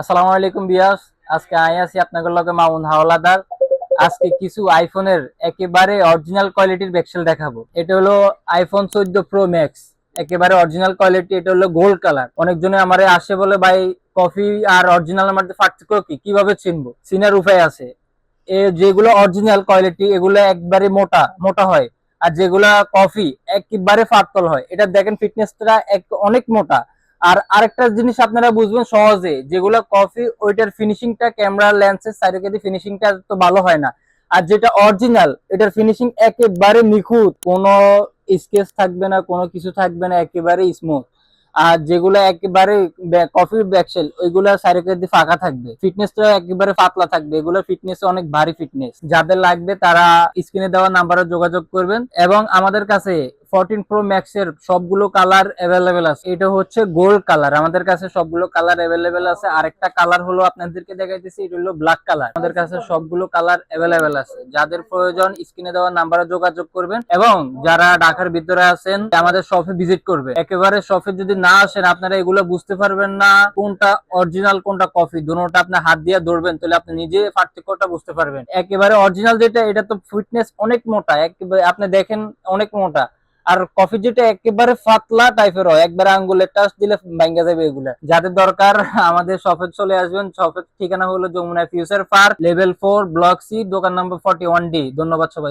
আসসালামু আলাইকুম বিয়াস আজকে আই আছি আপনাদের লগে মামুন হাওলাদার। আজকে কিছু আইফোনের একেবারে অরিজিনাল কোয়ালিটির ব্যাকসেল দেখাবো। এটা হলো আইফোন চোদ্দ প্রো ম্যাক্স একেবারে অরিজিনাল কোয়ালিটি এটা হলো গোল্ড কালার অনেকজনে আমারে আসে বলে, ভাই, কফি আর অরিজিনাল মধ্যে পার্থক্য কি? কীভাবে চিনবো? চিনার উপায় আছে। এ যেগুলো অরিজিনাল কোয়ালিটি এগুলো একবারে মোটা মোটা হয়। আর যেগুলা কফি, একেবারে ফাটতল হয়। এটা দেখেন ফিটনেসটা এক, অনেক মোটা। আর আরেকটা জিনিস আপনারা বুঝবেন সহজে, যেগুলো কফি, ওইটার ফিনিশিংটা ক্যামেরা লেন্সের সাইডে কিন্তু ফিনিশিংটা তো ভালো হয় না। আর যেটা অরিজিনাল এটার ফিনিশিং একেবারে নিখুঁত, কোনো স্কেচ থাকবে না, কোনো কিছু থাকবে না, একেবারে স্মুথ আর যেগুলো একেবারে কফি ব্যাকসেল ওইগুলো সাইডে ফাঁকা থাকবে। ফিটনেসটা একেবারে পাতলা থাকবে। এগুলো ফিটনেস অনেক ভারী ফিটনেস যাদের লাগবে তারা স্ক্রিনে দেওয়া নাম্বারে যোগাযোগ করবেন। এবং আমাদের কাছে ফোরটিন প্রো ম্যাক্স এর সবগুলো কালার অ্যাভেলেবেল আছে। এটা হচ্ছে গোল্ড কালার আমাদের কাছে সবগুলো কালার অ্যাভেলেবেল আছে। আরেকটা কালার হলো আপনাদেরকে দেখাইতেছি, এটা হলো ব্ল্যাক কালার আমাদের কাছে সবগুলো কালার অ্যাভেলেবেল আছে। যাদের প্রয়োজন, স্ক্রিনে দেওয়া নাম্বারে যোগাযোগ করবেন এবং যারা ঢাকার ভিতরে আছেন আমাদের শপে ভিজিট করবে। একেবারে শপে যদি না আসেন, আপনারা এগুলো বুঝতে পারবেন না, কোনটা অরিজিনাল কোনটা কফি দুটোটা আপনি হাত দিয়ে ধরবেন, তাহলে আপনি নিজে পার্থক্যটা বুঝতে পারবেন। একেবারে অরিজিনাল যেটা, এটা তো ফিটনেস অনেক মোটা। একেবারে আপনি দেখেন, অনেক মোটা। আর কফি যেটা একেবারে পাতলা টাইপের হয়, একবারে আঙ্গুলের টাচ দিলে ভাঙ্গা যাবে এগুলা। যাদের দরকার, আমাদের শপে চলে আসবেন। শপের ঠিকানা হলো Jamuna future park level four block C দোকান নম্বর ফর্টি ওয়ান ডি ধন্যবাদ সবাই